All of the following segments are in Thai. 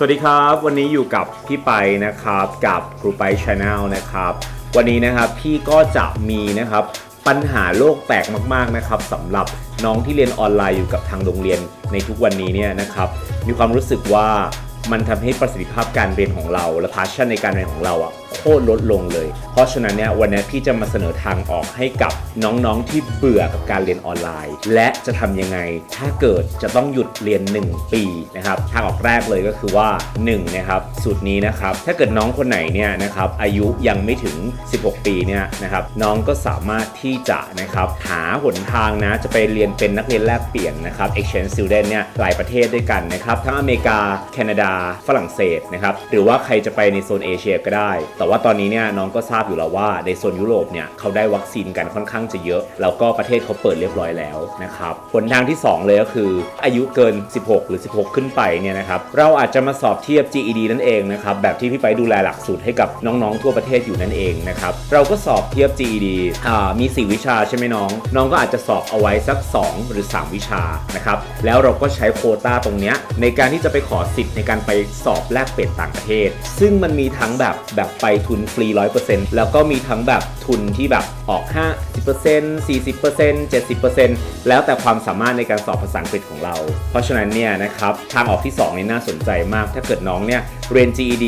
สวัสดีครับ วันนี้อยู่กับพี่ไปนะครับกับครูไปชาแนลนะครับ วันนี้นะครับพี่ก็จะมีนะครับปัญหาโลกแตกมากๆนะครับสำหรับน้องที่เรียนออนไลน์อยู่กับทางโรงเรียนในทุกวันนี้เนี่ยนะครับมีความรู้สึกว่ามันทำให้ประสิทธิภาพการเรียนของเรา และพาชั่นในการเรียนของเราอะ โคตรลดลงเลย เพราะฉะนั้นเนี่ยวันนี้พี่จะมาเสนอทางออกให้กับน้องๆที่เบื่อกับการเรียนออนไลน์ และจะทำยังไง ถ้าเกิดจะต้องหยุดเรียน 1 ปีนะครับทางออกแรกเลยก็คือว่า1นะครับสูตรนี้นะครับถ้าเกิดน้องคนไหนเนี่ยนะครับอายุยังไม่ถึง 16 ปีเนี่ยนะครับน้องก็สามารถที่จะนะครับหาหนทางนะจะไปเรียนเป็นนักเรียนแลกเปลี่ยนนะครับ exchange student เนี่ยหลายประเทศด้วยกันนะครับทั้งอเมริกา แคนาดา ฝรั่งเศสนะครับหรือว่าใครจะไปในโซนเอเชียก็ได้แต่ว่าตอนนี้เนี่ยน้องก็ทราบอยู่แล้วว่าในโซนยุโรปเนี่ยเขาได้วัคซีนกันค่อนข้างจะเยอะ แล้วก็ประเทศเขาเปิดเรียบร้อยแล้วนะครับผลทางที่ 2 เลยก็คือ อายุเกิน 16 หรือ 16 ขึ้นไปเนี่ยนะครับเราอาจจะมาสอบเทียบ GED นั่นเองนะครับแบบที่พี่ไปดูแลหลักสูตรให้กับน้องๆ ทั่วประเทศอยู่นั่นเองนะครับเราก็สอบเทียบ GED อ่ามี 4 วิชาใช่ไหมน้อง น้องก็อาจจะสอบเอาไว้สัก 2 หรือ 3 วิชานะครับแล้วเราก็ใช้โคต้าตรงเนี้ยในการที่จะไปขอสิทธิ์ในการไปสอบแลกเปลี่ยนต่างประเทศ ซึ่งมันมีทั้งแบบแบบไปทุนฟรี 100%แล้วก็มีทั้งแบบทุนที่แบบออก 50% 40% 70%แล้วแต่ความสามารถในการสอบภาษาอังกฤษของเรา เพราะฉะนั้นเนี่ยนะครับทางออกที่2นี่น่าสนใจมาก ถ้าเกิดน้องเนี่ย เรียน GED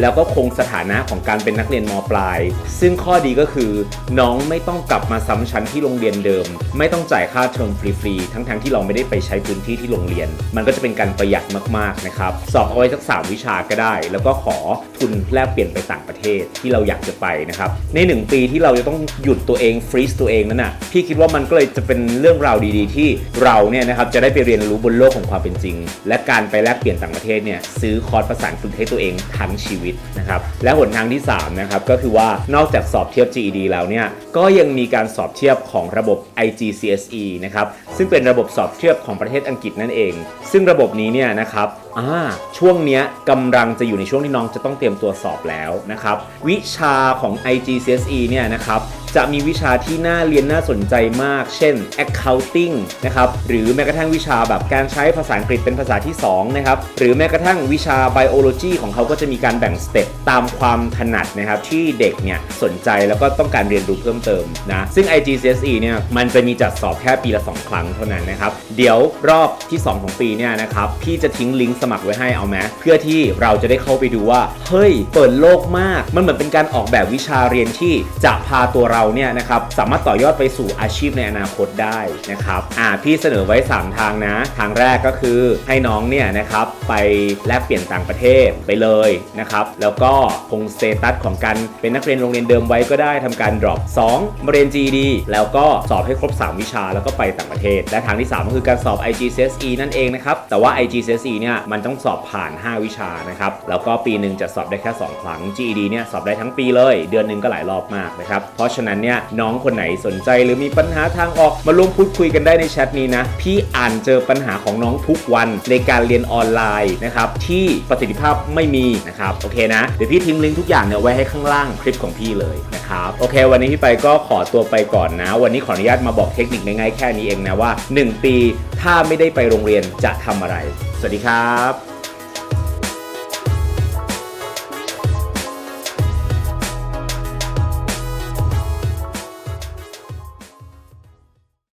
แล้วก็คงสถานะของการเป็นนักเรียนมปลาย ซึ่งข้อดีก็คือ น้องไม่ต้องกลับมาซ้ำชั้นที่โรงเรียนเดิม ไม่ต้องจ่ายค่าเทอมฟรีๆ ทั้งๆที่เราไม่ได้ไปใช้พื้นที่ที่โรงเรียน มันก็จะเป็นการประหยัดมากๆนะครับ สอบเอาไว้สัก 3 วิชาก็ได้ แล้วก็ขอทุนแลกเปลี่ยนไปต่างประเทศที่เราอยากจะไปนะครับ ใน 1 ปีที่เราจะต้องหยุดตัวเองฟรีซตัวเองนั่นน่ะพี่คิดว่ามันก็เลยจะเป็นเรื่องราวดีๆ ที่เราเนี่ยนะครับจะได้ไปเรียนรู้บนโลกของความเป็นจริง และการไปแลกเปลี่ยนต่างประเทศเนี่ยซื้อคอร์สภาษาอังกฤษให้ตัวเองทั้งชีวิตนะครับและหนทางที่3นะครับก็คือว่านอกจากสอบเทียบ GED แล้วเนี่ยก็ยังมีการสอบเทียบของระบบ IGCSE นะครับซึ่งเป็นระบบสอบเทียบของประเทศอังกฤษนั่นเอง ซึ่งระบบนี้เนี่ยนะครับอ่าช่วงเนี้ยกำลังจะอยู่ในช่วงที่น้องจะต้องเตรียมตัวสอบแล้วนะครับวิชาของ IGCSE เนี่ยนะครับ จะมีวิชาที่น่าเรียนน่าสนใจมาก เช่น accounting นะครับ หรือแม้กระทั่งวิชาแบบการใช้ภาษาอังกฤษเป็นภาษาที่ 2 นะครับ หรือแม้กระทั่งวิชา biology ของเขาก็จะมีการแบ่งสเต็ปตามความถนัดนะครับ ที่เด็กเนี่ยสนใจแล้วก็ต้องการเรียนรู้เพิ่มเติมนะ ซึ่ง IGCSE เนี่ยมันจะมีจัดสอบแค่ปีละ 2 ครั้งเท่านั้นนะครับ เดี๋ยวรอบที่ 2 ของปีเนี่ยนะครับ พี่จะทิ้งลิงก์สมัครไว้ให้เอาไหมเพื่อที่เราจะได้เข้าไปดูว่า เฮ้ย เปิดโลกมาก มันเหมือนเป็นการออกแบบวิชาเรียนที่จะพาตัวเราเนี่ยนะครับสามารถต่อยอดไปสู่อาชีพในอนาคตได้นะครับอ่าพี่เสนอไว้ 3 ทางนะ ทางแรกก็คือให้น้องเนี่ยนะครับไปแลกเปลี่ยนต่างประเทศไปเลยนะครับแล้วก็คงสเตตัสของการเป็นนักเรียนโรงเรียนเดิมไว้ก็ได้ทำการ drop 2มาเรียน GED แล้วก็สอบให้ครบ 3 วิชาแล้วก็ไปต่างประเทศ และทางที่ 3 ก็คือการสอบ IGCSE นั่นเองนะครับแต่ว่า IGCSE เนี่ยมันต้องสอบผ่าน 5 วิชานะครับแล้วก็ปีหนึ่งจะสอบได้แค่ 2 ครั้ง GED เนี่ยสอบได้ทั้งปีเลย เดือนหนึ่งก็หลายรอบมากนะครับเพราะฉะนั้นั้นเนี่ยน้องคนไหนสนใจหรือมีปัญหาทางออกมาร่วมพูดคุยกันได้ในแชทนี้นะ พี่อ่านเจอปัญหาของน้องทุกวันในการเรียนออนไลน์นะครับที่ประสิทธิภาพไม่มีนะครับโอเคนะเดี๋ยวพี่ทิ้งลิงก์ทุกอย่างเนี่ยไว้ให้ข้างล่างคลิปของพี่เลยนะครับโอเค วันนี้พี่ไปก็ขอตัวไปก่อนนะ วันนี้ขออนุญาตมาบอกเทคนิคง่ายๆแค่นี้เองนะว่า 1 ปีถ้าไม่ได้ไปโรงเรียนจะทำอะไร สวัสดีครับ